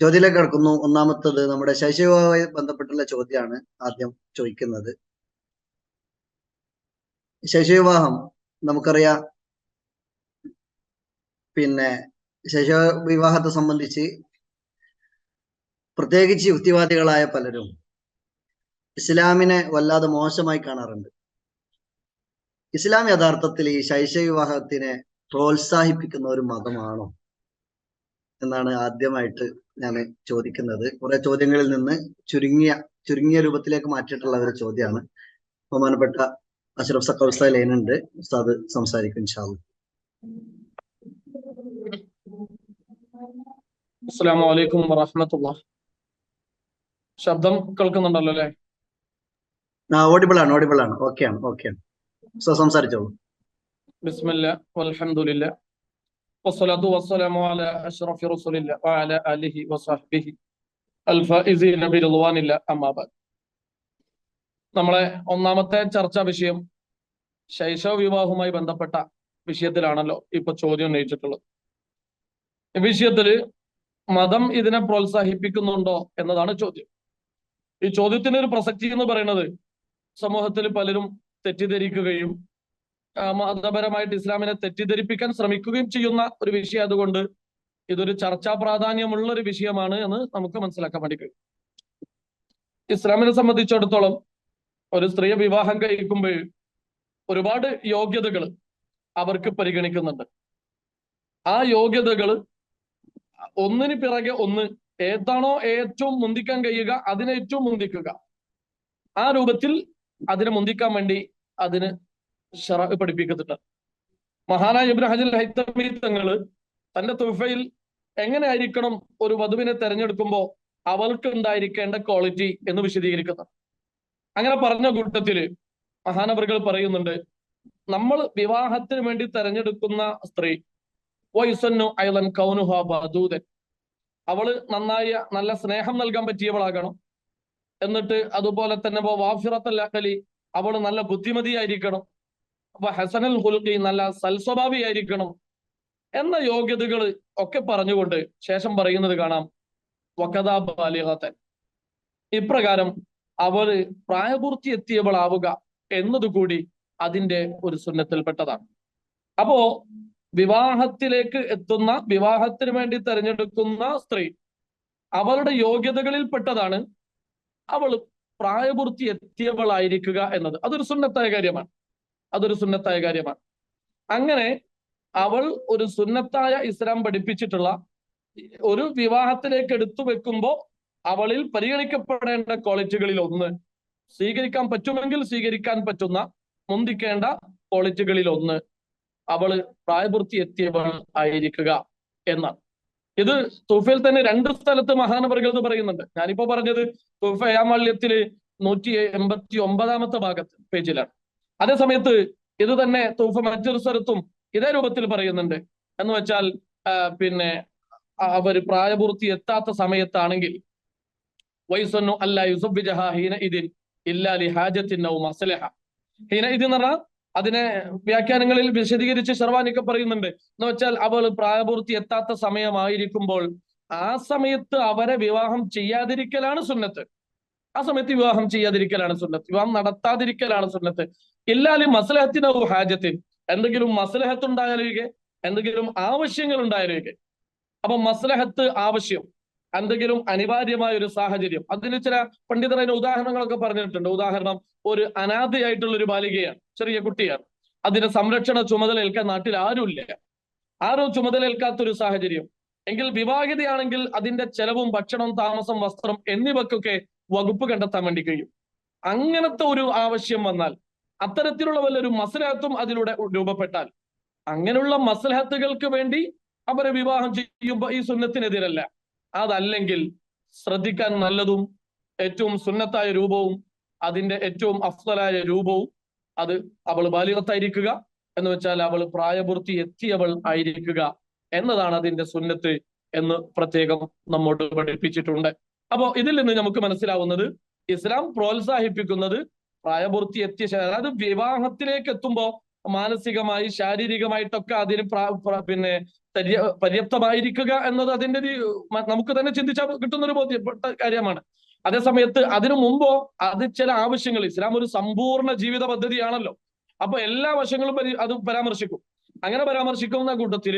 ചോദ്യത്തിലേക്ക് കിടക്കുന്നു. ഒന്നാമത്തത് നമ്മുടെ ശൈശവവുമായി ബന്ധപ്പെട്ടുള്ള ചോദ്യമാണ് ആദ്യം ചോദിക്കുന്നത്. ശൈശവിവാഹം നമുക്കറിയാം. പിന്നെ ശൈശവ വിവാഹത്തെ സംബന്ധിച്ച് പ്രത്യേകിച്ച് യുക്തിവാദികളായ പലരും ഇസ്ലാമിനെ വല്ലാതെ മോശമായി കാണാറുണ്ട്. ഇസ്ലാം യഥാർത്ഥത്തിൽ ഈ ശൈശവ വിവാഹത്തിനെ പ്രോത്സാഹിപ്പിക്കുന്ന ഒരു മതമാണോ? എന്നാണ് ആദ്യമായിട്ട് ഞാൻ ചോദിക്കുന്നത്. കുറെ ചോദ്യങ്ങളിൽ നിന്ന് ചുരുങ്ങിയ ചുരുങ്ങിയ രൂപത്തിലേക്ക് മാറ്റിയിട്ടുള്ള ഒരു ചോദ്യമാണ്. ബഹുമാനപ്പെട്ട അഷ്റഫ് ഉസ്താദ് ലൈനുണ്ട് ഉസ്താദ് സംസാരിക്കും ഇൻഷാല്ല അസ്സലാമു അലൈക്കും വറഹ്മത്തുള്ള ശബ്ദം കേൾക്കുന്നുണ്ടല്ലോ അല്ലേ? ഓഡിബിൾ ആണ് ഓഡിബിൾ ആണ്. ഓക്കെ ആണ് ഓക്കെ ആണ്. സോ സംസാരിച്ചോളൂ. ബിസ്മില്ല വൽഹംദുലില്ല വസ്സലാത്തു വസ്സലാമു رسول الله وعلى വഅല ആലിഹി الفائزين برضوان الله. اما بعد. നമ്മളെ ഒന്നാമത്തെ ചർച്ചാ വിഷയം ശൈശവ വിവാഹവുമായി ബന്ധപ്പെട്ട വിഷയത്തിലാണല്ലോ ഇപ്പൊ ചോദ്യം ഉന്നയിച്ചിട്ടുള്ളത്. വിഷയത്തിൽ മതം ഇതിനെ പ്രോത്സാഹിപ്പിക്കുന്നുണ്ടോ എന്നതാണ് ചോദ്യം. ഈ ചോദ്യത്തിന് ഒരു പ്രസക്തി എന്ന് പറയുന്നത് സമൂഹത്തിൽ പലരും തെറ്റിദ്ധരിക്കുകയും മതപരമായിട്ട് ഇസ്ലാമിനെ തെറ്റിദ്ധരിപ്പിക്കാൻ ശ്രമിക്കുകയും ചെയ്യുന്ന ഒരു വിഷയം അതുകൊണ്ട് ഇതൊരു ചർച്ചാ പ്രാധാന്യമുള്ള ഒരു വിഷയമാണ് എന്ന് നമുക്ക് മനസ്സിലാക്കാൻ വേണ്ടി കഴിയും. ഇസ്ലാമിനെ സംബന്ധിച്ചിടത്തോളം ഒരു സ്ത്രീയെ വിവാഹം കഴിക്കുമ്പോൾ ഒരുപാട് യോഗ്യതകൾ അവർക്ക് പരിഗണിക്കുന്നുണ്ട്. ആ യോഗ്യതകൾ ഒന്നിന് പിറകെ ഒന്ന് ഏതാണോ ഏറ്റവും മുന്തിക്കാൻ കഴിയുക അതിനെ ഏറ്റവും മുന്തിക്കുക. ആ രൂപത്തിൽ അതിനെ മുന്തിക്കാൻ വേണ്ടി അതിന് ഷറ പഠിപ്പിക്കുന്നുണ്ട് മഹാനായ ഇബ്രാഹിം ഹൈത്തമി തങ്ങൾ തന്റെ തുഫയിൽ എങ്ങനെയായിരിക്കണം ഒരു വധുവിനെ തെരഞ്ഞെടുക്കുമ്പോൾ അവൾക്ക് ഉണ്ടായിരിക്കേണ്ട ക്വാളിറ്റി എന്ന് വിശദീകരിക്കുന്നത്. അങ്ങനെ പറഞ്ഞ കൂട്ടത്തിൽ മഹാനവറുകൾ പറയുന്നുണ്ട് നമ്മൾ വിവാഹത്തിന് വേണ്ടി തെരഞ്ഞെടുക്കുന്ന സ്ത്രീ വൈസന്നു അയലൻ കൗനുഹ ബദൂദൻ. അവൾ നന്നായ നല്ല സ്നേഹം നൽകാൻ പറ്റിയവളാകണം. എന്നിട്ട് അതുപോലെ തന്നെ വാഫിറത്തല്ലാക്കലി അവൾ നല്ല ബുദ്ധിമതിയായിരിക്കണം. അപ്പൊ ഹസനൽ ഹുൽക്കി നല്ല സൽസ്വഭാവിയായിരിക്കണം എന്ന യോഗ്യതകൾ ഒക്കെ പറഞ്ഞുകൊണ്ട് ശേഷം പറയുന്നത് കാണാം. വക്കതാ ബാലിഹത്തൻ ഇപ്രകാരം അവൾ പ്രായപൂർത്തി എത്തിയവളാവുക എന്നതുകൂടി അതിന്റെ ഒരു സുന്നത്തിൽപ്പെട്ടതാണ്. അപ്പോ വിവാഹത്തിലേക്ക് എത്തുന്ന വിവാഹത്തിന് വേണ്ടി തെരഞ്ഞെടുക്കുന്ന സ്ത്രീ അവളുടെ യോഗ്യതകളിൽ പെട്ടതാണ് അവൾ പ്രായപൂർത്തി എത്തിയവളായിരിക്കുക എന്നത്. അതൊരു സുന്നത്തായ കാര്യമാണ്. അതൊരു സുന്നത്തായ കാര്യമാണ്. അങ്ങനെ അവൾ ഒരു സുന്നത്തായ ഇസ്ലാം പഠിപ്പിച്ചിട്ടുള്ള ഒരു വിവാഹത്തിലേക്ക് എടുത്തു വെക്കുമ്പോൾ അവളിൽ പരിഗണിക്കപ്പെടേണ്ട ക്വാളിറ്റികളിൽ ഒന്ന് സ്വീകരിക്കാൻ പറ്റുമെങ്കിൽ സ്വീകരിക്കാൻ പറ്റുന്ന മുന്തിക്കേണ്ട ക്വാളിറ്റികളിൽ ഒന്ന് അവൾ പ്രായപൂർത്തി എത്തിയവൾ ആയിരിക്കുക എന്നാണ്. ഇത് തുഫയിൽ തന്നെ രണ്ട് സ്ഥലത്ത് മഹാനവറുകൾ എന്ന് പറയുന്നുണ്ട്. ഞാനിപ്പോ പറഞ്ഞത് തുഫയാമാല്യത്തിൽ നൂറ്റി എൺപത്തി ഒമ്പതാമത്തെ ഭാഗത്ത് പേജിലാണ്. അതേ സമയത്ത് ഇത് തന്നെ തൂഫ മറ്റൊരു സ്ഥലത്തും ഇതേ രൂപത്തിൽ പറയുന്നുണ്ട്. എന്ന് വെച്ചാൽ പിന്നെ അവർ പ്രായപൂർത്തി എത്താത്ത സമയത്താണെങ്കിൽ വൈസന്നു അല്ല യുസബിജഹ ഹീന ഇതിൻ ഇല്ലാലി ഹാജത്തിന്നവും അസലഹ ഹീന ഇത് എന്ന് പറഞ്ഞാൽ അതിനെ വ്യാഖ്യാനങ്ങളിൽ വിശദീകരിച്ച് ഷർവാനിക്ക് പറയുന്നുണ്ട്. എന്ന് വെച്ചാൽ അവൾ പ്രായപൂർത്തി എത്താത്ത സമയമായിരിക്കുമ്പോൾ ആ സമയത്ത് അവരെ വിവാഹം ചെയ്യാതിരിക്കലാണ് സുന്നത്ത്. ആ സമയത്ത് വിവാഹം ചെയ്യാതിരിക്കലാണ് സുന്നത്ത്. വിവാഹം നടത്താതിരിക്കലാണ് സുന്നത്ത്. ഇല്ലാലി മസലഹത്തിനാവും ഹാജത്തിൻ. എന്തെങ്കിലും മസലഹത്ത് ഉണ്ടായാലൊഴികെ എന്തെങ്കിലും ആവശ്യങ്ങൾ ഉണ്ടായാലൊഴികെ അപ്പൊ മസലഹത്ത് ആവശ്യം എന്തെങ്കിലും അനിവാര്യമായ ഒരു സാഹചര്യം. അതിന് ചില പണ്ഡിതർ അതിന് ഉദാഹരണങ്ങളൊക്കെ പറഞ്ഞിട്ടുണ്ട്. ഉദാഹരണം ഒരു അനാഥയായിട്ടുള്ള ഒരു ബാലികയാണ് ചെറിയ കുട്ടിയാണ്. അതിന് സംരക്ഷണ ചുമതല ഏൽക്കാൻ നാട്ടിൽ ആരുമില്ല. ആരും ചുമതല ഏൽക്കാത്ത ഒരു സാഹചര്യം. എങ്കിൽ വിവാഹിതയാണെങ്കിൽ അതിന്റെ ചെലവും ഭക്ഷണം താമസം വസ്ത്രം എന്നിവക്കൊക്കെ വകുപ്പ് കണ്ടെത്താൻ വേണ്ടി കഴിയും. അങ്ങനത്തെ ഒരു ആവശ്യം വന്നാൽ അത്തരത്തിലുള്ള വല്ലൊരു മസലഹത്തും അതിലൂടെ രൂപപ്പെട്ടാൽ അങ്ങനെയുള്ള മസലഹത്തുകൾക്ക് വേണ്ടി അവരെ വിവാഹം ചെയ്യുമ്പോൾ ഈ സുന്നത്തിനെതിരല്ല. അതല്ലെങ്കിൽ ശ്രദ്ധിക്കാൻ നല്ലതും ഏറ്റവും സുന്നത്തായ രൂപവും അതിന്റെ ഏറ്റവും അഫ്സലായ രൂപവും അത് അവൾ ബാലികത്തായിരിക്കുക എന്ന് വെച്ചാൽ അവൾ പ്രായപൂർത്തി എത്തിയവൾ ആയിരിക്കുക എന്നതാണ് അതിന്റെ സുന്നത്ത് എന്ന് പ്രത്യേകം നമ്മോട് പഠിപ്പിച്ചിട്ടുണ്ട്. അപ്പോ ഇതിൽ നിന്ന് നമുക്ക് മനസ്സിലാവുന്നത് ഇസ്ലാം പ്രോത്സാഹിപ്പിക്കുന്നത് പ്രായപൂർത്തി എത്തിയ അതായത് വിവാഹത്തിലേക്ക് എത്തുമ്പോൾ മാനസികമായി ശാരീരികമായിട്ടൊക്കെ അതിന് പിന്നെ പര്യാപ്തമായിരിക്കുക എന്നത് അതിന്റെ ഒരു നമുക്ക് തന്നെ ചിന്തിച്ചാൽ കിട്ടുന്ന ഒരു ബോധ്യപ്പെട്ട കാര്യമാണ്. അതേ സമയത്ത് അതിനു മുമ്പോ അത് ചില ആവശ്യങ്ങൾ ഇസ്ലാം ഒരു സമ്പൂർണ ജീവിത പദ്ധതിയാണല്ലോ. അപ്പൊ എല്ലാ വശങ്ങളും അത് പരാമർശിക്കും. അങ്ങനെ പരാമർശിക്കുന്ന കൂട്ടത്തിൽ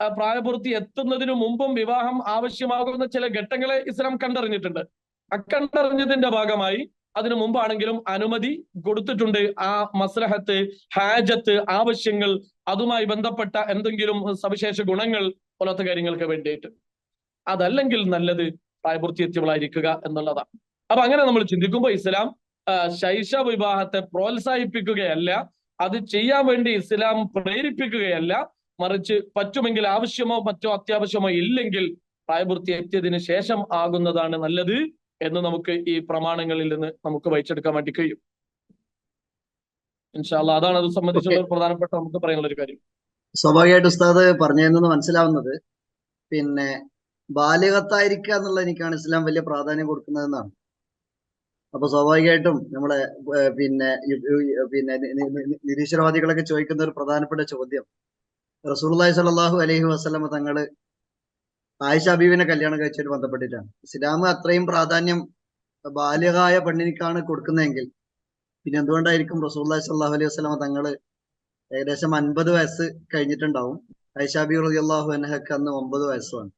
പ്രായപൂർത്തി എത്തുന്നതിനു മുമ്പും വിവാഹം ആവശ്യമാകുന്ന ചില ഘട്ടങ്ങളെ ഇസ്ലാം കണ്ടറിഞ്ഞിട്ടുണ്ട്. അക്കണ്ടറിഞ്ഞതിന്റെ ഭാഗമായി അതിനു മുമ്പാണെങ്കിലും അനുമതി കൊടുത്തിട്ടുണ്ട്. ആ മസ്ലഹത്ത് ഹാജത്ത് ആവശ്യങ്ങൾ അതുമായി ബന്ധപ്പെട്ട എന്തെങ്കിലും സവിശേഷ ഗുണങ്ങൾ പോലത്തെ കാര്യങ്ങൾക്ക് വേണ്ടിയിട്ട്. അതല്ലെങ്കിൽ നല്ലത് പ്രായപൂർത്തി എത്തിയവളായിരിക്കുക എന്നുള്ളതാണ്. അപ്പൊ അങ്ങനെ നമ്മൾ ചിന്തിക്കുമ്പോൾ ഇസ്ലാം ശൈശ വിവാഹത്തെ പ്രോത്സാഹിപ്പിക്കുകയല്ല അത് ചെയ്യാൻ വേണ്ടി ഇസ്ലാം പ്രേരിപ്പിക്കുകയല്ല മറിച്ച് പറ്റുമെങ്കിൽ ആവശ്യമോ മറ്റോ അത്യാവശ്യമോ ഇല്ലെങ്കിൽ പ്രായപൂർത്തി എത്തിയതിനു ശേഷം ആകുന്നതാണ് നല്ലത് എന്ന് നമുക്ക് ഈ പ്രമാണങ്ങളിൽ നിന്ന് നമുക്ക് വായിച്ചെടുക്കാൻ വേണ്ടി കഴിയും. ഇൻഷാല്ല അതാണ് അത് സംബന്ധിച്ചുള്ള ഒരു പ്രധാനപ്പെട്ട നമുക്ക് പറയാനുള്ള ഒരു കാര്യം. സ്വാഭാവികമായിട്ട് ഉസ്താദ് പറഞ്ഞതെന്ന് മനസ്സിലാവുന്നത്. പിന്നെ ബാലികത്തായിരിക്കുക എന്നുള്ള എനിക്കാണ് ഇസ്ലാം വലിയ പ്രാധാന്യം കൊടുക്കുന്നതെന്നാണ്. അപ്പൊ സ്വാഭാവികമായിട്ടും നമ്മളെ പിന്നെ പിന്നെ നിരീശ്വരവാദികളൊക്കെ ചോദിക്കുന്ന ഒരു പ്രധാനപ്പെട്ട ചോദ്യം. റസൂലുള്ളാഹി സ്വല്ലല്ലാഹു അലഹി വസ്ലമ തങ്ങൾ ആയിഷ ബീവിനെ കല്യാണം കഴിച്ചതിന് ബന്ധപ്പെട്ടിട്ടാണ്. ഇസ്ലാം അത്രയും പ്രാധാന്യം ബാലികായ പെണ്ണിനിക്കാണ് കൊടുക്കുന്നതെങ്കിൽ പിന്നെ എന്തുകൊണ്ടായിരിക്കും റസൂലുള്ളാഹി സ്വല്ലല്ലാഹു അലൈഹി വസ്ലമ തങ്ങൾ ഏകദേശം അൻപത് വയസ്സ് കഴിഞ്ഞിട്ടുണ്ടാവും? ഐഷാബി അള്ളാഹു അനഹക്ക് അന്ന് ഒമ്പത് വയസ്സാണ്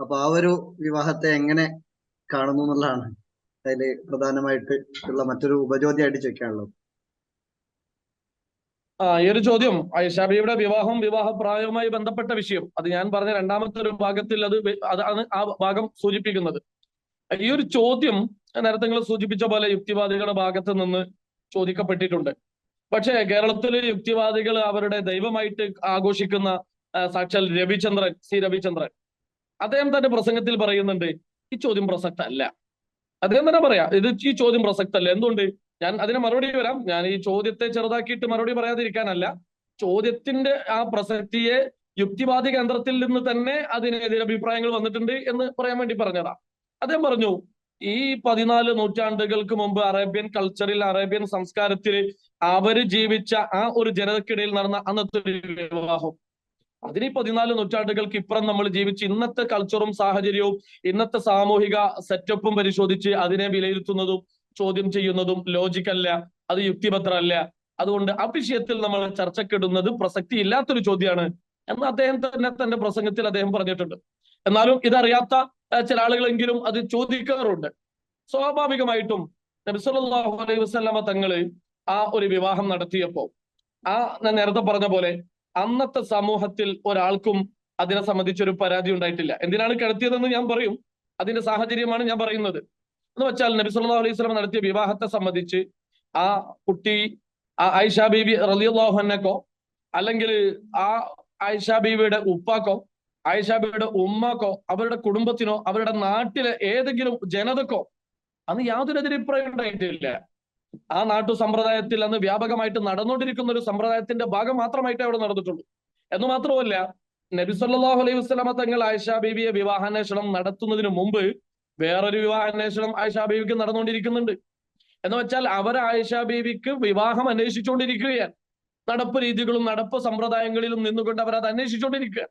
അപ്പൊ ആ ഒരു വിവാഹത്തെ എങ്ങനെ കാണുന്നു എന്നുള്ളതാണ് അതിൽ പ്രധാനമായിട്ട് ഉള്ള മറ്റൊരു ഉപജ്യോതിയായിട്ട് ചോദിക്കാനുള്ളത്. ആ ഈ ഒരു ചോദ്യം ഐഷാബിയുടെ വിവാഹം വിവാഹ പ്രായവുമായി ബന്ധപ്പെട്ട വിഷയം. അത് ഞാൻ പറഞ്ഞ രണ്ടാമത്തെ ഒരു ഭാഗത്തിൽ അത് അതാണ് ആ ഭാഗം സൂചിപ്പിക്കുന്നത്. ഈ ഒരു ചോദ്യം നേരത്തെ നിങ്ങൾ സൂചിപ്പിച്ച പോലെ യുക്തിവാദികളുടെ ഭാഗത്ത് നിന്ന് ചോദിക്കപ്പെട്ടിട്ടുണ്ട്. പക്ഷേ കേരളത്തിലെ യുക്തിവാദികൾ അവരുടെ ദൈവമായിട്ട് ആഘോഷിക്കുന്ന സാക്ഷാൽ രവിചന്ദ്രൻ സി. രവിചന്ദ്രൻ. അദ്ദേഹം തന്റെ പ്രസംഗത്തിൽ പറയുന്നുണ്ട് ഈ ചോദ്യം പ്രസക്തല്ല. അദ്ദേഹം തന്നെ പറയാ ഇത് ഈ ചോദ്യം പ്രസക്തല്ല. എന്തുകൊണ്ട്? ഞാൻ അതിന് മറുപടി വരാം. ഞാൻ ഈ ചോദ്യത്തെ ചെറുതാക്കിയിട്ട് മറുപടി പറയാതിരിക്കാനല്ല. ചോദ്യത്തിന്റെ ആ പ്രസക്തിയെ യുക്തിവാദി കേന്ദ്രത്തിൽ നിന്ന് തന്നെ അതിനെതിരെ അഭിപ്രായങ്ങൾ വന്നിട്ടുണ്ട് എന്ന് പറയാൻ വേണ്ടി പറഞ്ഞതാ. അദ്ദേഹം പറഞ്ഞു ഈ പതിനാല് നൂറ്റാണ്ടുകൾക്ക് മുമ്പ് അറേബ്യൻ കൾച്ചറിൽ അറേബ്യൻ സംസ്കാരത്തിൽ അവർ ജീവിച്ച ആ ഒരു ജനതക്കിടയിൽ നടന്ന അന്നത്തെ ഒരു വിവാഹം. അതിന് പതിനാല് നൂറ്റാണ്ടുകൾക്ക് ഇപ്പുറം നമ്മൾ ജീവിച്ച് ഇന്നത്തെ കൾച്ചറും സാഹചര്യവും ഇന്നത്തെ സാമൂഹിക സെറ്റപ്പും പരിശോധിച്ച് അതിനെ വിലയിരുത്തുന്നതും ചോദ്യം ചെയ്യുന്നതും ലോജിക്കല്ല അത് യുക്തിപത്രമല്ല അതുകൊണ്ട് ആ വിഷയത്തിൽ നമ്മൾ ചർച്ചക്കിടുന്നത് പ്രസക്തി ഇല്ലാത്തൊരു ചോദ്യമാണ് എന്ന് അദ്ദേഹം തന്നെ തന്റെ പ്രസംഗത്തിൽ അദ്ദേഹം പറഞ്ഞിട്ടുണ്ട്. എന്നാലും ഇതറിയാത്ത ചില ആളുകളെങ്കിലും അത് ചോദിക്കാറുണ്ട്. സ്വാഭാവികമായിട്ടും നബി സല്ലല്ലാഹു അലൈഹി വസല്ലമ തങ്ങൾ ആ ഒരു വിവാഹം നടത്തിയപ്പോ ആ ഞാൻ നേരത്തെ പറഞ്ഞ പോലെ അന്നത്തെ സമൂഹത്തിൽ ഒരാൾക്കും അതിനെ സംബന്ധിച്ചൊരു പരാതി ഉണ്ടായിട്ടില്ല. എന്തിനാണ് കിടത്തിയതെന്ന് ഞാൻ പറയും. അതിന്റെ സാഹചര്യമാണ് ഞാൻ പറയുന്നത്. എന്ന് വെച്ചാൽ നബി സല്ലല്ലാഹു അലൈഹി സ്വലം നടത്തിയ വിവാഹത്തെ സംബന്ധിച്ച് ആ കുട്ടി ആ ആയിഷ റളിയല്ലാഹു അൻഹക്കോ അല്ലെങ്കിൽ ആ ആയിഷ ബീവിയുടെ ഉപ്പാക്കോ ആയിഷ ബീവിയുടെ ഉമ്മാക്കോ അവരുടെ കുടുംബത്തിനോ അവരുടെ നാട്ടിലെ ഏതെങ്കിലും ജനതക്കോ അന്ന് യാതൊരു എതിരഭിപ്രായം ഉണ്ടായിട്ടില്ല. ആ നാട്ടു സമ്പ്രദായത്തിൽ അന്ന് വ്യാപകമായിട്ട് നടന്നുകൊണ്ടിരിക്കുന്ന ഒരു സമ്പ്രദായത്തിന്റെ ഭാഗം മാത്രമായിട്ട് അവിടെ നടന്നിട്ടുള്ളൂ. എന്ന് മാത്രമല്ല നബി സല്ലല്ലാഹു അലൈഹി വസ്ലാമ തങ്ങൾ ആയിഷ ബീവിയെ വിവാഹാന്വേഷണം നടത്തുന്നതിന് മുമ്പ് വേറൊരു വിവാഹ അന്വേഷണം ആയിഷ ബീവിക്ക് നടന്നുകൊണ്ടിരിക്കുന്നുണ്ട്. എന്ന് വെച്ചാൽ അവർ ആയിഷ ബീവിക്ക് വിവാഹം അന്വേഷിച്ചുകൊണ്ടിരിക്കുകയാണ്. നടപ്പ് രീതികളും നടപ്പ് സമ്പ്രദായങ്ങളിലും നിന്നുകൊണ്ട് അവർ അത് അന്വേഷിച്ചുകൊണ്ടിരിക്കുക.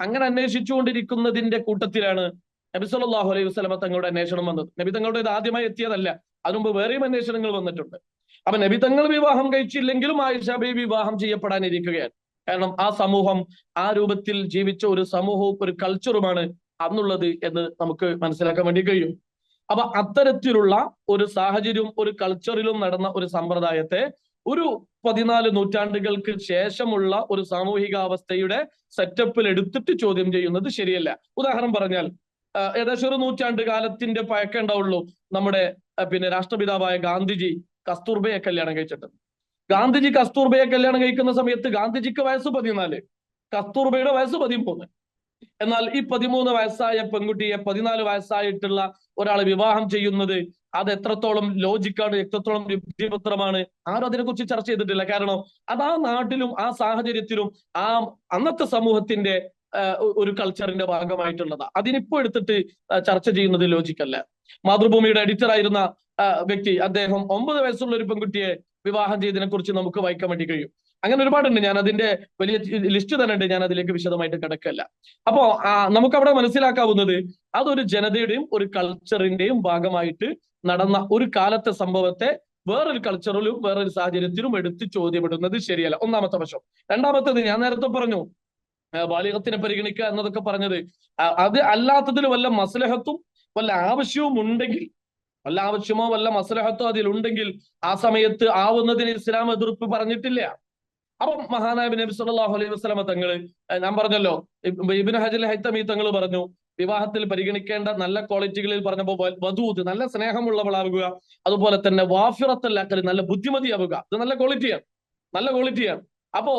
അങ്ങനെ അന്വേഷിച്ചുകൊണ്ടിരിക്കുന്നതിന്റെ കൂട്ടത്തിലാണ് നബി സല്ലാഹു അലൈഹി വസ്ലമ തങ്ങളുടെ അന്വേഷണം വന്നത്. നബി തങ്ങളുടെ ഇത് ആദ്യമായി എത്തിയതല്ല. അതിനുമുമ്പ് വേറെയും അന്വേഷണങ്ങൾ വന്നിട്ടുണ്ട്. അപ്പൊ നബി തങ്ങൾ വിവാഹം കഴിച്ചില്ലെങ്കിലും ആയിഷ ബീവി വിവാഹം ചെയ്യപ്പെടാനിരിക്കുകയാണ്. കാരണം ആ സമൂഹം ആ രൂപത്തിൽ ജീവിച്ച ഒരു സമൂഹവും ഒരു കൾച്ചറുമാണ് അന്നുള്ളത് എന്ന് നമുക്ക് മനസ്സിലാക്കാൻ വേണ്ടി കഴിയും. അപ്പൊ അത്തരത്തിലുള്ള ഒരു സാഹചര്യവും ഒരു കൾച്ചറിലും നടന്ന ഒരു സമ്പ്രദായത്തെ ഒരു പതിനാല് നൂറ്റാണ്ടുകൾക്ക് ശേഷമുള്ള ഒരു സാമൂഹികാവസ്ഥയുടെ സെറ്റപ്പിൽ എടുത്തിട്ട് ചോദ്യം ചെയ്യുന്നത് ശരിയല്ല. ഉദാഹരണം പറഞ്ഞാൽ ഏകദേശം ഒരു നൂറ്റാണ്ട് കാലത്തിന്റെ പഴക്കം ഉണ്ടാവുള്ളൂ നമ്മുടെ പിന്നെ രാഷ്ട്രപിതാവായ ഗാന്ധിജി കസ്തൂർബയെ കല്യാണം കഴിച്ചിട്ട്. ഗാന്ധിജി കസ്തൂർബയെ കല്യാണം കഴിക്കുന്ന സമയത്ത് ഗാന്ധിജിക്ക് വയസ്സ് പതിനാല്. കസ്തൂർബയുടെ വയസ്സ് പതിമൂന്ന്. എന്നാൽ ഈ പതിമൂന്ന് വയസ്സായ പെൺകുട്ടിയെ പതിനാല് വയസ്സായിട്ടുള്ള ഒരാൾ വിവാഹം ചെയ്യുന്നത് അത് എത്രത്തോളം ലോജിക്കാണ് എത്രത്തോളം യുക്തിപത്രമാണ് ആരും അതിനെക്കുറിച്ച് ചർച്ച ചെയ്തിട്ടില്ല. കാരണം അത് ആ നാട്ടിലും ആ സാഹചര്യത്തിലും ആ അന്നത്തെ സമൂഹത്തിന്റെ ഒരു കൾച്ചറിന്റെ ഭാഗമായിട്ടുള്ളത്. അതിനിപ്പോ എടുത്തിട്ട് ചർച്ച ചെയ്യുന്നത് ലോജിക്കല്ല മാതൃഭൂമിയുടെ എഡിറ്റർ ആയിരുന്ന വ്യക്തി അദ്ദേഹം ഒമ്പത് വയസ്സുള്ള ഒരു പെൺകുട്ടിയെ വിവാഹം ചെയ്തതിനെ കുറിച്ച് നമുക്ക് വായിക്കാൻ വേണ്ടി കഴിയും. അങ്ങനെ ഒരുപാടുണ്ട്. ഞാൻ അതിന്റെ വലിയ ലിസ്റ്റ് തന്നെ ഉണ്ട്. ഞാൻ അതിലേക്ക് വിശദമായിട്ട് കിടക്കല്ല. അപ്പോ നമുക്ക് അവിടെ മനസ്സിലാക്കാവുന്നത് അതൊരു ജനതയുടെയും ഒരു കൾച്ചറിന്റെയും ഭാഗമായിട്ട് നടന്ന ഒരു കാലത്തെ സംഭവത്തെ വേറൊരു കൾച്ചറിലും വേറൊരു സാഹചര്യത്തിലും എടുത്ത് ചോദ്യപ്പെടുന്നത് ശരിയല്ല. ഒന്നാമത്തെ വശം. രണ്ടാമത്തേത് ഞാൻ നേരത്തെ പറഞ്ഞു ബാലികത്തിനെ പരിഗണിക്കുക എന്നതൊക്കെ പറഞ്ഞത്. അത് അല്ലാത്തതിൽ വല്ല മസ്ലഹത്തും വല്ല ആവശ്യവും ഉണ്ടെങ്കിൽ വല്ല ആവശ്യമോ വല്ല മസ്ലഹത്തോ അതിലുണ്ടെങ്കിൽ ആ സമയത്ത് ആവുന്നതിന് ഇസ്ലാം എതിർപ്പ് പറഞ്ഞിട്ടില്ല. അപ്പൊ മഹാനായ നബി സല്ലല്ലാഹു അലൈഹി വസ്ലമ തങ്ങൾ ഞാൻ പറഞ്ഞല്ലോ ഇബിൻ ഹജൽ ഹൈത്തമി തങ്ങൾ പറഞ്ഞു വിവാഹത്തിൽ പരിഗണിക്കേണ്ട നല്ല ക്വാളിറ്റികളിൽ പറഞ്ഞപ്പോൾ വധൂത് നല്ല സ്നേഹമുള്ളവളാവുക അതുപോലെ തന്നെ വാഫിറത്തല്ലാക്കൽ നല്ല ബുദ്ധിമതിയാവുക ഇത് നല്ല ക്വാളിറ്റിയാണ് നല്ല ക്വാളിറ്റിയാണ്. അപ്പോ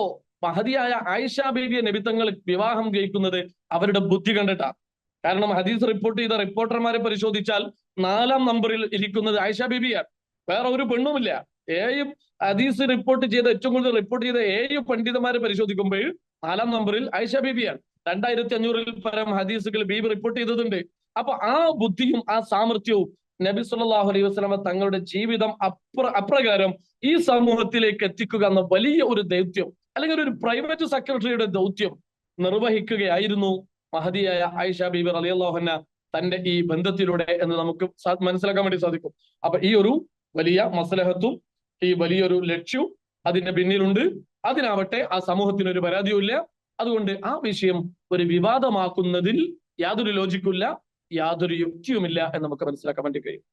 മഹതിയായ ആയിഷ ബേബിയെ നബിത്തങ്ങൾ വിവാഹം കഴിക്കുന്നത് അവരുടെ ബുദ്ധി കണ്ടിട്ടാണ്. കാരണം ഹദീസ് റിപ്പോർട്ട് ചെയ്ത റിപ്പോർട്ടർമാരെ പരിശോധിച്ചാൽ നാലാം നമ്പറിൽ ഇരിക്കുന്നത് ആയിഷ ബേബിയാണ്. വേറെ ഒരു പെണ്ണുമില്ല. ഏയും ഹദീസ് റിപ്പോർട്ട് ചെയ്ത ഏറ്റവും കൂടുതൽ റിപ്പോർട്ട് ചെയ്ത ഏഴ് പണ്ഡിതന്മാരെ പരിശോധിക്കുമ്പോൾ നാലാം നമ്പറിൽ ഐഷ ബീബിയാണ് രണ്ടായിരത്തി അഞ്ഞൂറിൽ പരം ഹദീസുകൾ ബീബി റിപ്പോർട്ട് ചെയ്തതുണ്ട് അപ്പൊ ആ ബുദ്ധിയും ആ സാമർഥ്യവും നബി സുല്ലാഹു അലൈഹി വസല്ലമ തങ്ങളുടെ ജീവിതം അപ്ര അപ്രകാരം ഈ സമൂഹത്തിലേക്ക് എത്തിക്കുക എന്ന വലിയ ഒരു ദൗത്യം അല്ലെങ്കിൽ ഒരു പ്രൈവറ്റ് സെക്രട്ടറിയുടെ ദൗത്യം നിർവഹിക്കുകയായിരുന്നു മഹതിയായ ആയിഷ ബീബർ അലി റളിയല്ലാഹുഅൻഹ തന്റെ ഈ ബന്ധത്തിലൂടെ എന്ന് നമുക്ക് മനസ്സിലാക്കാൻ വേണ്ടി സാധിക്കും. അപ്പൊ ഈ ഒരു വലിയ മസലഹത്തും ഈ വലിയൊരു ലക്ഷ്യവും അതിന്റെ പിന്നിലുണ്ട്. അതിനാവട്ടെ ആ സമൂഹത്തിന് ഒരു പരാതിയുമില്ല. അതുകൊണ്ട് ആ വിഷയം ഒരു വിവാദമാക്കുന്നതിൽ യാതൊരു ലോജിക്കുമില്ല യാതൊരു യുക്തിയുമില്ല എന്ന് നമുക്ക് മനസ്സിലാക്കാൻ വേണ്ടി കഴിയും.